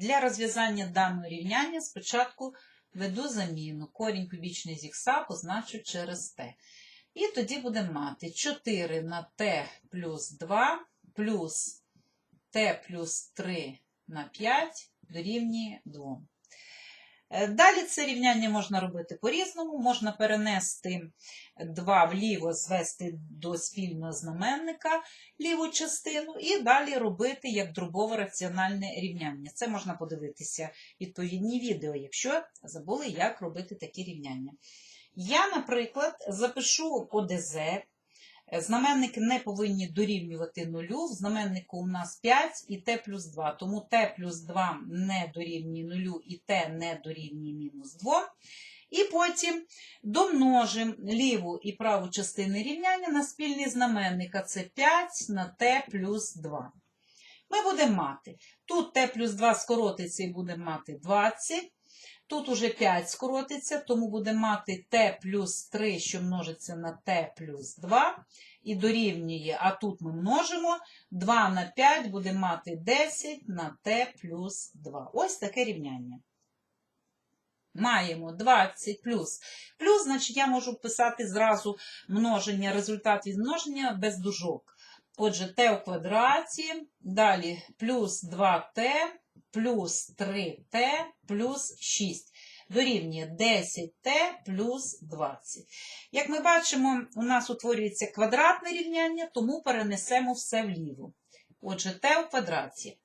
Для розв'язання даного рівняння спочатку веду заміну. Корінь кубічний з х позначу через t. І тоді будемо мати 4 на t плюс 2 плюс t плюс 3 на 5 дорівнює 2. Е, Далі це рівняння можна робити по-різному. Можна перенести 2 вліво, звести до спільного знаменника ліву частину, і далі робити як дробове раціональне рівняння. Це можна подивитися відповідні відео, якщо забули, як робити такі рівняння. Я, наприклад, запишу ОДЗ. Знаменники не повинні дорівнювати нулю. В знаменнику у нас 5 і t плюс 2. Тому t плюс 2 не дорівнює нулю і t не дорівнює мінус 2. І потім домножимо ліву і праву частини рівняння на спільний знаменник, а це 5 на t плюс 2. Ми будемо мати. Тут t плюс 2 скоротиться і будемо мати 20. Тут уже 5 скоротиться, тому будемо мати t плюс 3, що множиться на t плюс 2. І дорівнює, а тут ми множимо 2 на 5 будемо мати 10 на t плюс 2. Ось таке рівняння. Маємо 20 плюс. Плюс, значить, я можу писати зразу множення, результат від множення без дужок. Отже, t у квадраті, далі плюс 2t, плюс 3t, плюс 6. Дорівнює 10t плюс 20. Як ми бачимо, у нас утворюється квадратне рівняння, тому перенесемо все вліво. Отже, t у квадраті.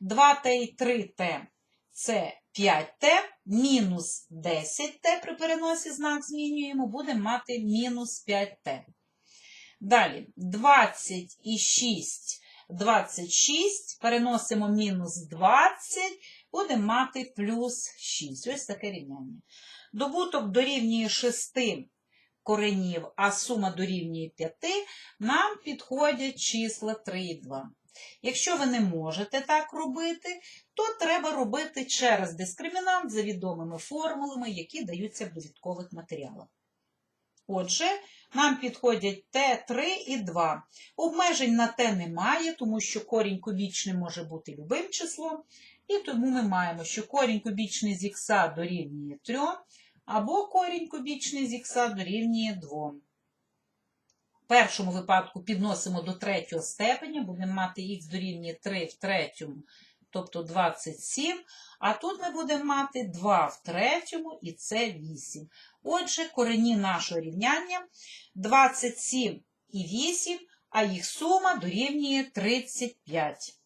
2t і 3t це 5t, мінус 10t при переносі знак змінюємо, будемо мати мінус 5t. Далі 20 і 6, 26, переносимо мінус 20, будемо мати плюс 6. Ось таке рівняння. Добуток дорівнює 6 коренів, а сума дорівнює 5, нам підходять числа 3 і 2. Якщо ви не можете так робити, то треба робити через дискримінант за відомими формулами, які даються в довідкових матеріалах. Отже, нам підходять Т3 і 2. Обмежень на Т немає, тому що корінь кубічний може бути любим числом. І тому ми маємо, що корінь кубічний з х дорівнює 3, або корінь кубічний з х дорівнює 2. В першому випадку підносимо до третього степеня, будемо мати х дорівнює 3 в третьому, тобто 27. А тут ми будемо мати 2 в третьому, і це 8. Отже, корені нашого рівняння 27 і 8, а їх сума дорівнює 35.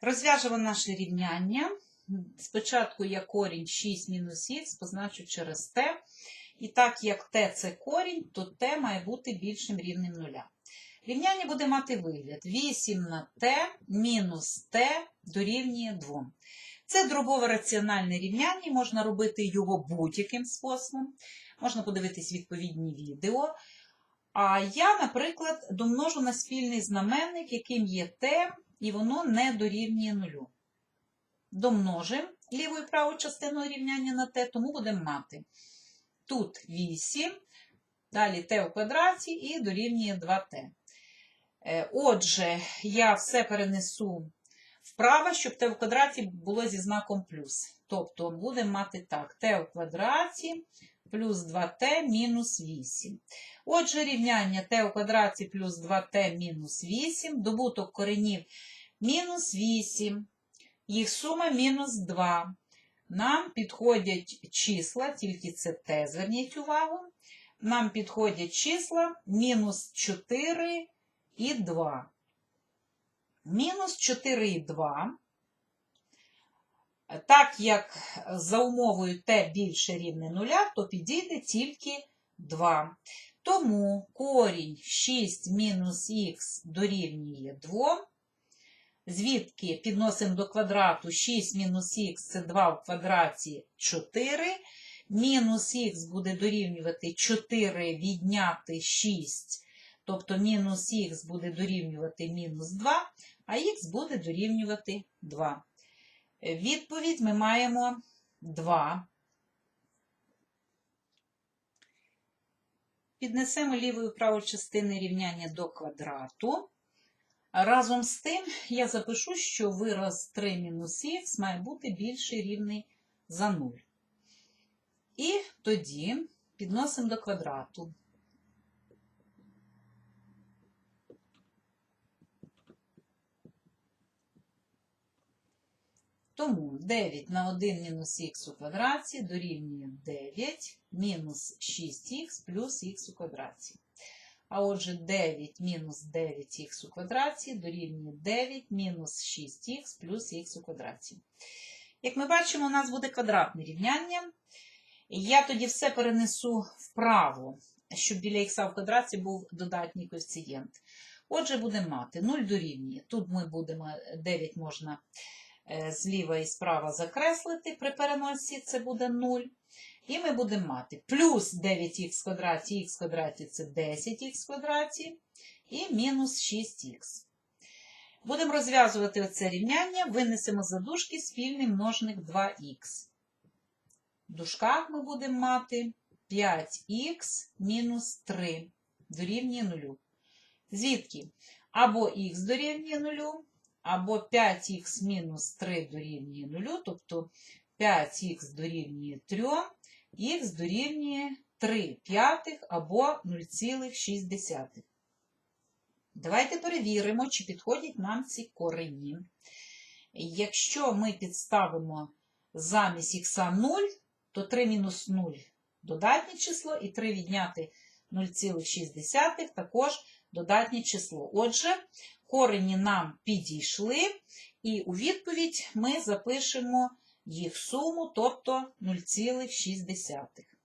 Розв'яжемо наше рівняння. Спочатку я корінь 6 мінус х позначу через t. І так як t це корінь, то t має бути більшим рівнем нуля. Рівняння буде мати вигляд 8 на t мінус t дорівнює 2. Це дробове раціональне рівняння, можна робити його будь-яким способом. Можна подивитись відповідні відео. А я, наприклад, домножу на спільний знаменник, яким є t, і воно не дорівнює нулю. Домножимо ліву і праву частину рівняння на t, тому будемо мати тут 8, далі t у квадраті і дорівнює 2t. Отже, я все перенесу вправо, щоб t в квадраті було зі знаком плюс. Тобто будемо мати так, t у квадраті плюс 2t мінус 8. Отже, рівняння t у квадраті плюс 2t мінус 8, добуток коренів мінус 8, їх сума мінус 2. Нам підходять числа, тільки це t, зверніть увагу. Нам підходять числа мінус 4 і 2. Мінус 4 і 2. Так як за умовою t більше рівне 0, то підійде тільки 2. Тому корінь 6 мінус х дорівнює 2. Звідки підносимо до квадрату 6 мінус х це 2 в квадраті 4. Мінус х буде дорівнювати 4 відняти 6. Тобто мінус х буде дорівнювати мінус 2, а х буде дорівнювати 2. Відповідь ми маємо 2. Піднесемо ліву і праву частини рівняння до квадрату. Разом з тим я запишу, що вираз 3 мінус х має бути більший рівний за 0. І тоді підносимо до квадрату. Тому 9 на 1 мінус х у квадраті дорівнює 9 мінус 6х плюс х у квадраті. А отже, 9 мінус 9х у квадраті дорівнює 9 мінус 6х плюс х у квадраті. Як ми бачимо, у нас буде квадратне рівняння. Я тоді все перенесу вправо, щоб біля х в квадраті був додатній коефіцієнт. Отже, будемо мати 0 дорівнює. Тут ми будемо 9 можна зліва і справа закреслити при переносі, це буде 0. І ми будемо мати плюс 9х в квадраті, х квадраті це 10х в квадраті, і мінус 6х. Будемо розв'язувати оце рівняння, винесемо за дужки спільний множник 2х. В дужках ми будемо мати 5х мінус 3 дорівнює 0. Звідки? Або х дорівнює 0, або 5х мінус 3 дорівнює 0, тобто 5х дорівнює 3, х дорівнює 3 п'ятих або 0,6. Давайте перевіримо, чи підходять нам ці корені. Якщо ми підставимо замість х 0, то 3 мінус 0 додатнє число, і 3 відняти 0,6 також додатнє число. Отже, корені нам підійшли, і у відповідь ми запишемо їх суму, тобто 0,6.